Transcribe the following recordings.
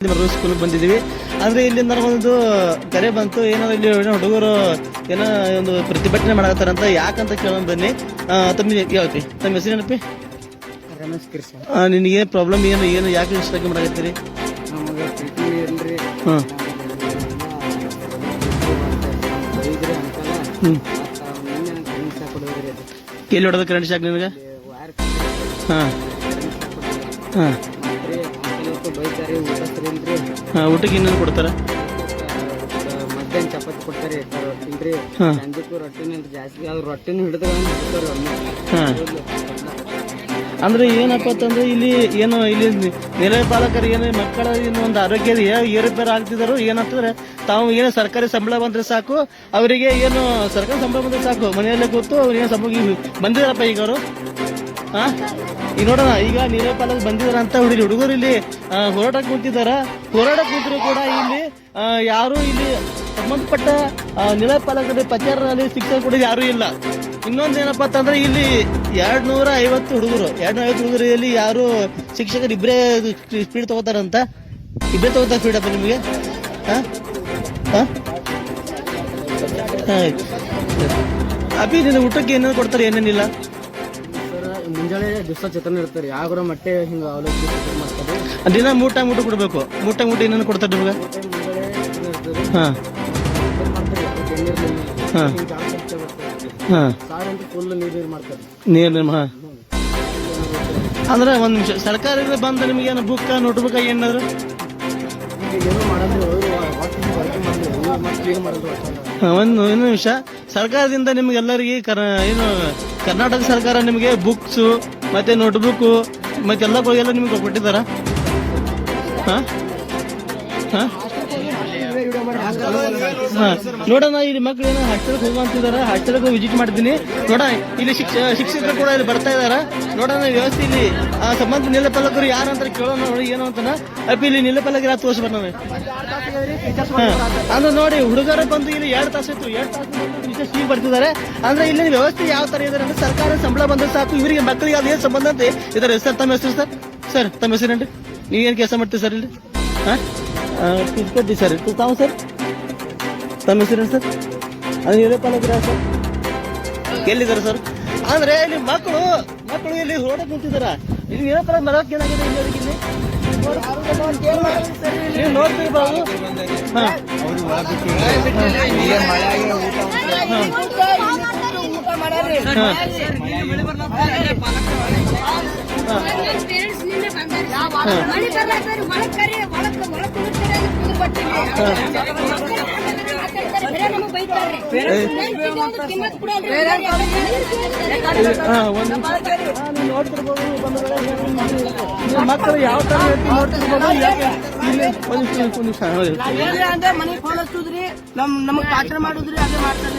ಮರಳು ಸ್ಕೂಲ್ ಬಂದಿದ್ದೀವಿ. ಇಲ್ಲಿ ಇಲ್ಲಿಂದ ಒಂದು ಕರೆ ಬಂತು. ಏನೋ ಇಲ್ಲಿ ಏನೋ ಹುಡುಗರು ಏನೋ ಒಂದು ಪ್ರತಿಭಟನೆ ಮಾಡತ್ತಾರಂತ ಯಾಕಂತ ಕೇಳೋಣ ಬನ್ನಿ. ತಮ್ಮ ಯಾವತಿ ತಮ್ಮ ಹೆಸರೇನಪ್ಪಿ ರಮೇಶ್ ಕೃಷ್ಣ ನಿನಗೆ ಪ್ರಾಬ್ಲಮ್ ಏನು ಏನು ಯಾಕೆ ಇಷ್ಟ ಮಾಡಕತ್ತೀರಿ? ಕೊಡೋದ್ರಿ ಅದು ಎಲ್ಲಿ ಹೊಡೆದ ಕರೆಂಟ್ ಶಾಕ್ ನಿಮಗೆ ಹಾಂ ಹಾಂ. ಹಾ. ಬೈತಾರೆ ಊಟಕ್ಕೆ ಇನ್ನೇನು ಕೊಡ್ತಾರ? ಮಧ್ಯಾಹ್ನ ಚಪಾತಿ ಕೊಡ್ತಾರೆ ರೊಟ್ಟಿನ ಜಾಸ್ತಿ ಅದು ರೊಟ್ಟಿನ ಹಿಡಿದ್ರೆ ಅಂದ್ರೆ ಏನಪ್ಪ ಅಂತಂದ್ರೆ ಇಲ್ಲಿ ಏನು ಇಲ್ಲಿ ನೆಲೆ ಪಾಲಕರು ಏನು ಮಕ್ಕಳ ಏನು ಒಂದು ಆರೋಗ್ಯ ಏರುಪೇರು ಆಗ್ತಿದಾರೋ ಏನಂತಂದ್ರೆ ತಾವು ಏನು ಸರ್ಕಾರಿ ಸಂಬಳ ಬಂದ್ರೆ ಸಾಕು ಅವರಿಗೆ ಏನು ಸರ್ಕಾರಿ ಸಂಬಳ ಬಂದ್ರೆ ಸಾಕು ಮನೆಯಲ್ಲೇ ಕೂತು ಅವ್ರು ಏನು ಸಂಬಳ ಬಂದಿದಾರಪ್ಪ ಈಗ ಅವರು? ಈಗ ನೋಡೋಣ, ಈಗ ನೀರೇ ಪಾಲಕ್ ಬಂದಿದಾರ ಅಂತ ಹುಡುಗಿ ಹುಡುಗರು ಇಲ್ಲಿ ಹೋರಾಟಕ್ಕೆ ಹೋರಾಟ ಕೂತಿದಾರ ಹೋರಾಟ ಕೂತರು ಕೂಡ ಇಲ್ಲಿ ಯಾರು ಇಲ್ಲಿ ಸಂಬಂಧಪಟ್ಟ ನೆಲ ಪಾಲಕರ ಪ್ರಚಾರದಲ್ಲಿ ಶಿಕ್ಷಣ ಕೂಡ ಯಾರು ಇಲ್ಲ. ಇನ್ನೊಂದು ಏನಪ್ಪಾ ಅಂತಂದ್ರೆ ಇಲ್ಲಿ ಎರಡ್ ನೂರ ಐವತ್ತು ಹುಡುಗರು ಎರಡ್ ನೂರ ಐವತ್ತು ಹುಡುಗರಲ್ಲಿ ಯಾರು ಶಿಕ್ಷಕರು ಇಬ್ಬರೇ ಸ್ಪೀಡ್ ತಗೋತಾರಂತ? ಇಬ್ಬರೇ ತಗೋತಾರ ಸ್ಪೀಡ್ ಅಪ್ಪ ನಿಮಗೆ. ಅಭಿ, ನಿನ್ನ ಊಟಕ್ಕೆ ಏನೇನು ಕೊಡ್ತಾರೆ, ಏನೇನಿಲ್ಲ? ಮುಂಜಾನೆ ದಿವಸ ಚೇತನ ಇರ್ತಾರೆ. ಯಾವ್ರ ಮಟ್ಟೆ ಹಿಂಗ ಅವಲಕ್ಕಿ ಚತನ ಮಾಡ್ತಾರೆ ದಿನ ಮೂಟ ಊಟ ಕೊಡ್ಬೇಕು. ಮೂಟ ಊಟ ಏನೇನು ಕೊಡ್ತಾರೆ ನಿಮಗೆ? ಹಾಂ. ಹಾಂ. ಹಾ. ಸಾರ್ ಅಂತ ಫುಲ್ ನೀರು ನೀರು ಮಾಡ್ತಾರೆ. ನೀರು ಹಾ. ಅಂದ್ರೆ ಒಂದ್ ನಿಮಿಷ ಸರ್ಕಾರ ಬಂದ ನಿಮಗೆ ಏನು ಬುಕ್ ನೋಟ್ ಬುಕ್ ಏನಾದ್ರು ಒಂದು ಒಂದು ನಿಮಿಷ. ಸರ್ಕಾರದಿಂದ ನಿಮ್ಗೆಲ್ಲರಿಗೆ ಕರ್, ಏನು, ಕರ್ನಾಟಕ ಸರ್ಕಾರ ನಿಮಗೆ ಬುಕ್ಸ್, ಮತ್ತೆ ನೋಟ್ಬುಕ್ ಮತ್ತೆ ಎಲ್ಲ ನಿಮ್ಗೆ ಕೊಟ್ಟಿದ್ದಾರ? ಹಾ? ಹಾ? ನೋಡೋಣ ಇಲ್ಲಿ ಮಕ್ಳು ಏನೋ ಹಾಸ್ಟೆಲ್ಗೆ ಹೋಗುವಂತಿದಾರ ಹಾಸ್ಟೆಲ್ಗೆ ವಿಸಿಟ್ ಮಾಡ್ತೀನಿ ನೋಡ, ಇಲ್ಲಿ ಶಿಕ್ಷ, ಶಿಕ್ಷಕರು ಕೂಡ ಇಲ್ಲಿ ಬರ್ತಾ ಇದಾರ. ನೋಡೋಣ ವ್ಯವಸ್ಥೆ ಇಲ್ಲಿ ಸಂಬಂಧ ನಿಲಪಾಲಕರು ಯಾರು ಅಂತ ಕೇಳೋಣ ನೋಡಿ, ಏನು ಅಂತಾನ ಅಪ್ಪ, ಇಲ್ಲಿ ನಿಲಪಲಕರು ತೋರಿಸಿ ಬರ್ನವೆ. ಅಂದ್ರೆ ನೋಡಿ, ಹುಡುಗರ ಬಂದು ಇಲ್ಲಿ ಎರಡು ತಾಸು ಇತ್ತು ಎರಡು ತಾಸು ಟೀಚರ್ಸ್ ಈಗ ಬರ್ತಿದ್ದಾರೆ ಅಂದ್ರೆ ಇಲ್ಲಿ ವ್ಯವಸ್ಥೆ ಯಾವ ತರ ಇದಾರೆ ಅಂದ್ರೆ ಸರ್ಕಾರ ಸಂಬಳ ಬಂದ್ರೆ ಸಾಕು. ಇವರಿಗೆ ಮಕ್ಕಳಿಗೆ ಅದೇ ಸಂಬಂಧ ಅಂತ ಇದಾರೆ. ಸರ್, ತಮ್ಮ ಹೆಸರು ಸರ್? ಸರ್, ತಮ್ಮ ಹೆಸರೇನ್ರಿ ನೀವೇನು ಕೆಲಸ ಮಾಡ್ತೀವಿ ಸರ್ ಇಲ್ಲಿ? ಹಾ? ಕೊಡ್ತೀವಿ ಸರ್. ತಾವು ಸರ್? ತಮ್ಮ ಹೆಸರೇನು ಸರ್? ಅದು ಪಾಲಕರ ಸರ್ ಎಲ್ಲಿದ್ದಾರೆ ಸರ್? ಅಂದ್ರೆ ಇಲ್ಲಿ ಮಕ್ಕಳು ಮಕ್ಕಳು ಇಲ್ಲಿ ಹೊರಡ ಕುಂತಿದಾರ ಇಲ್ಲಿ ಏನೋ ತರ ಮರಕ್ಕೆ ಏನಾಗಿದೆ ಇಲ್ಲಿ ಅವ್ರಿಗೆ ಇಲ್ಲಿ? ನೀವು ನೋಡ್ತಿರ್ಬೋದು ಹಾಂ. ಹಾಂ. ಹಾ, ನೀವು ನೋಡ್ತಿರ್ಬೋದು ಬಂಧುಗಳೇ, ನೀವು ಮಕ್ಕಳು ಯಾವ ತರ ನೋಡ್ತಿರ್ಬೋದು ಅಂದ್ರೆ ಮನೆಗೆ ಫೋನ್ ಹಚ್ಚುದ್ರಿ ನಮ್ ನಮಗ್ ಪಾತ್ರ ಮಾಡುದ್ರಿ ಅದೇ ಮಾಡ್ತಾರೆ.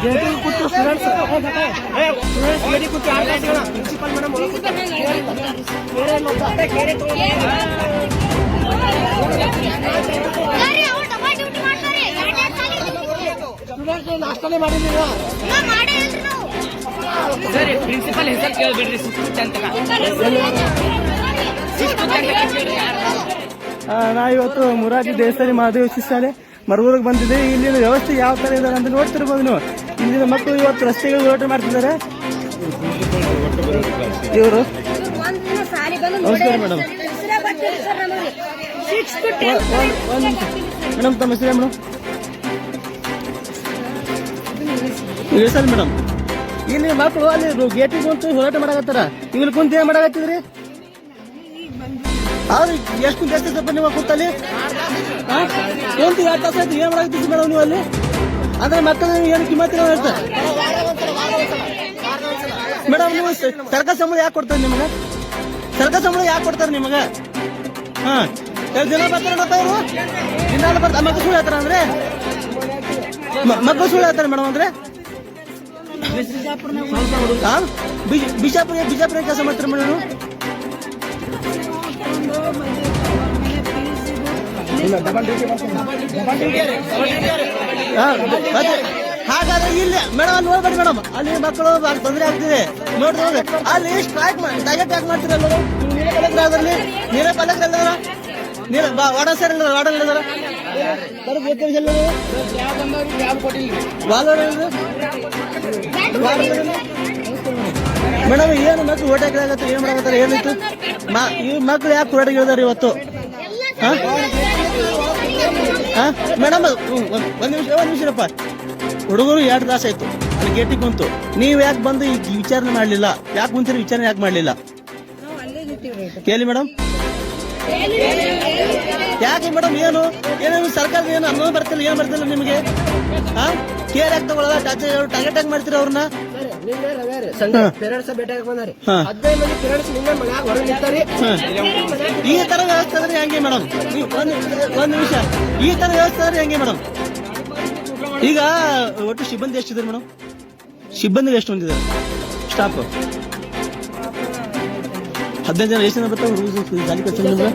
ಪ್ರಿನ್ಸಿಪಲ್ ಹೆಸರೇ ಸ್ಟೂಡೆಂಟ್ಸ್ ಅವ್ರು ಡಬಲ್ ಡ್ಯೂಟಿ ಮಾಡ್ತಾರೆ? ಎರಡೆರಡು ಸಾಲಿ ನಾಷ್ಟಾನೇ ಮಾಡಿದ್ದೀರಾ? ನಾ ಇವತ್ತು ಸರಿ ಪ್ರಿನ್ಸಿಪಲ್ ಹೆಸರು ಕೇಳ್ಬಿಡ್ರಿ ಅಂತ ಆ, ನಾವಿವತ್ತು ಮುರಾಜಿ ದೇಸಾಯಿ ಮಹಾದೇವ ಶಿಷ್ಯಾಲೆ ಮರಗೂರಿಗೆ ಬಂದಿದೆ ಇಲ್ಲಿನ ವ್ಯವಸ್ಥೆ ಯಾವ ತರ ಇದೆ ಅಂತ ನೋಡ್ತಿರ್ಬೋದು ನೀವು. ಇಲ್ಲಿನ ಮಕ್ಕಳು ಇವತ್ತು ರಸ್ತೆಗಳು ಹೋರಾಟ ಮಾಡ್ತಿದ್ದಾರೆ. ಇವರು. ನಮಸ್ಕಾರ ಮೇಡಮ್. ಮೇಡಮ್, ತಮ್ಮ ಹೆಸರೇ ಮೇಡಮ್? Sir madam. ಇಲ್ಲಿ ಮಕ್ಕಳು ಅಲ್ಲಿ ಗೇಟಿಗೆ ಕುಂತು ಹೋರಾಟ ಮಾಡಾಕತ್ತಾರ. ಇಲ್ಲಿ ಕುಂತು ಏನ್ ಮಾಡಾಕತ್ತಿದ್ರಿ? ಅವ್ರು ಎಷ್ಟು ಕುಂತ ಸ್ವಲ್ಪ ನೀವು ಕೂತಲ್ಲಿ? ಕುಂತು ಎರಡು ಏನ್ ಮಾಡಕತ್ತಿದ್ರಿ ಮೇಡಮ್ ನೀವು ಅಲ್ಲಿ? ಅಂದ್ರೆ ಮಕ್ಕಳು ಏನು ಕಿಮ್ಮತ್ತಿನ ಹೇಳ್ತಾರೆ ಮೇಡಮ್ ನೀವು ಸರ್ಕಾರ ಸಂಬಳ ಯಾಕೆ ಕೊಡ್ತಾರೆ ನಿಮಗೆ? ಸರ್ಕಾರ ಸಂಬಳ ಯಾಕೆ ಕೊಡ್ತಾರೆ ನಿಮಗೆ? ಹಾ. ಎರಡು ದಿನ ಬರ್ತಾರೆ ಇವರು? ಇನ್ನೆಲ್ಲ ಬರ್ತಾರೆ. ಮಕ್ಕಳು ಸುಳ್ಳು ಹೇಳ್ತಾರೆ ಅಂದ್ರೆ? ಮಗ ಮಕ್ಕಳು ಸುಳ್ಳು ಹೇಳ್ತಾರೆ ಮೇಡಮ್ ಅಂದ್ರೆ? ಹಾ? ಬಿಜ- ಬಿಜಾಪುರ ಬಿಜಾಪುರ ಕೆಲಸ ಮಾಡ್ತಾರೆ ಮೇಡಮ್ ಡಬಲ್ ಡ್ಯೂಟಿ ಮತ್ತೆ ಹಾಗಾದ್ರೆ ಇಲ್ಲಿ ಮೇಡಮ್ ಅಲ್ಲಿ ನೋಡ್ಬೇಡಿ ಮೇಡಮ್ ಅಲ್ಲಿ ಮಕ್ಕಳು ಬಾ- ತೊಂದರೆ ಆಗ್ತಿದೆ. ನೋಡಿ ನೋಡಿ ಅಲ್ಲಿ ಸ್ಟ್ರೈಕ್ ಟಾರ್ಗೆಟ್ ಯಾಕೆ ಮಾಡ್ತಿರಲ್ಲ ಅದರಲ್ಲಿ? ನೀರೇ ಪಲಕ್ರ ಎಲ್ಲದಾರ ನೀರ ವಾಡ ಸರ್ ಇಲ್ಲ ಬೇಕರಿ ಎಲ್ಲ ಮೇಡಮ್ ಏನು ಮಕ್ಳು ಓಟ್ ಹಾಕಲಾಗತ್ತೆ ಏನ್ ಮಾಡಕತ್ತಾರ, ಏನಿತ್ತು? ಈ ಮಕ್ಳು ಯಾಕೆ ಹೇಳಿದಾರೆ ಇವತ್ತು? ಹಾ? ಮೇಡಮ್ ಒಂದ್ ನಿಮಿಷ ಒಂದ್ ನಿಮಿಷಪ್ಪ ಹುಡುಗರು ಎರಡು ತಾಸು ಆಯ್ತು ಅಲ್ಲಿ ಗೇಟಿಗೆ ಕುಂತು ನೀವ್ ಯಾಕೆ ಬಂದು ಈ ವಿಚಾರಣೆ ಮಾಡ್ಲಿಲ್ಲ ಯಾಕೆ ಕುಂತೀರಿ ವಿಚಾರಣೆ ಯಾಕೆ ಮಾಡ್ಲಿಲ್ಲ ಕೇಳಿ ಮೇಡಮ್ ಯಾಕೆ ಮೇಡಮ್ ಏನು ಏನೇನು ಸರ್ಕಾರ ಏನು ಅನ್ನೋದು ಬರ್ತಿಲ್ಲ ಏನು ಬರ್ತಿಲ್ಲ ನಿಮಗೆ ಹಾ ಕೇರ್ ಯಾಕೆ ತಗೊಳ್ಳಲ್ಲ ಟಾರ್ಗೆಟ್ ಯಾಕೆ ಮಾಡ್ತೀರ ಅವ್ರನ್ನ ಸಂಡೆ ಪೇರೆಂಟ್ಸ್ ಭೇಟಿ ಬಂದಾರಿ. ಹಾ. ಹದಿನೈದು ಮಂದಿ ಪೇರೆಂಟ್ಸ್ ನಿನ್ನೆ ಮನ್ಯಾಗ ಹೊರಗೆ ನಿಂತಾರಿ. ಈ ತರ ವ್ಯವಸ್ಥೆ ಆದ್ರೆ ಹೆಂಗೆ ಮೇಡಮ್ ಒಂದ್ ಒಂದ್ ನಿಮಿಷ. ಈ ತರ ವ್ಯವಸ್ಥೆ ಆದ್ರೆ ಹೆಂಗೆ ಮೇಡಮ್ ಈಗ ಒಟ್ಟು ಸಿಬ್ಬಂದಿ ಎಷ್ಟಿದ್ರು ಮೇಡಮ್ ಸಿಬ್ಬಂದಿ ಎಷ್ಟು ಹೊಂದಿದ್ದಾರೆ ಸ್ಟಾಫ್ ಹದಿನೈದು ಜನ ಎಷ್ಟು ಜನ ಬರ್ತಾರೆ? ಜಾಲಿ ಕೆಲಸ ನಿಮ್ಗೆ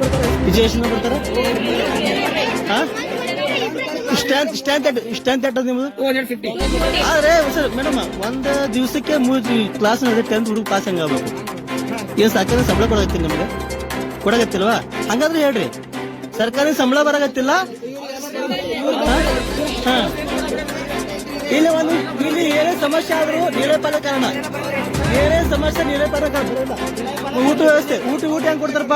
ವಿಜಯ ಎಷ್ಟು ಜನ ಬರ್ತಾರೆ? ಹಾ? ಸ್ಟ್ಯಾಂತ್ ಸ್ಟ್ಯಾಂತ್ ಸ್ಟ್ಯಾಂತ್ ಎಟ್ಟದ ನಿಮ್ದು? ಆದ್ರೆ ಸರ್ ಮೇಡಮ್ ಒಂದ್ ದಿವಸಕ್ಕೆ ಮೂರು ಕ್ಲಾಸ್ ನಡೆದ್ರೆ ಟೆಂತ್ ಹುಡುಗ ಪಾಸ್ ಹೆಂಗ್ ಏನು ಸರ್ಕಾರಿ ಸಂಬಳ ಕೊಡಗತ್ತೀನಿ ನಿಮ್ಗೆ? ಕೊಡಗತ್ತಿಲ್ವಾ ಹಂಗಾದ್ರೆ ಹೇಳ್ರಿ. ಸರ್ಕಾರಿ ಸಂಬಳ ಬರಾಗತ್ತಿಲ್ಲ ಹಾ? ಹಾ. ಇಲ್ಲಿ ಒಂದು ಇಲ್ಲಿ ಏನೇ ಸಮಸ್ಯೆ ಆದರೂ ನೀರೇ ಪಾಲ ಕಾರಣ. ಏನೇ ಸಮಸ್ಯೆ ನೀರೇ ಪಾಲ ಕಾರಣ. ಊಟ ವ್ಯವಸ್ಥೆ ಊಟ ಊಟ ಹೆಂಗ್ ಕೊಡ್ತಾರಪ್ಪ?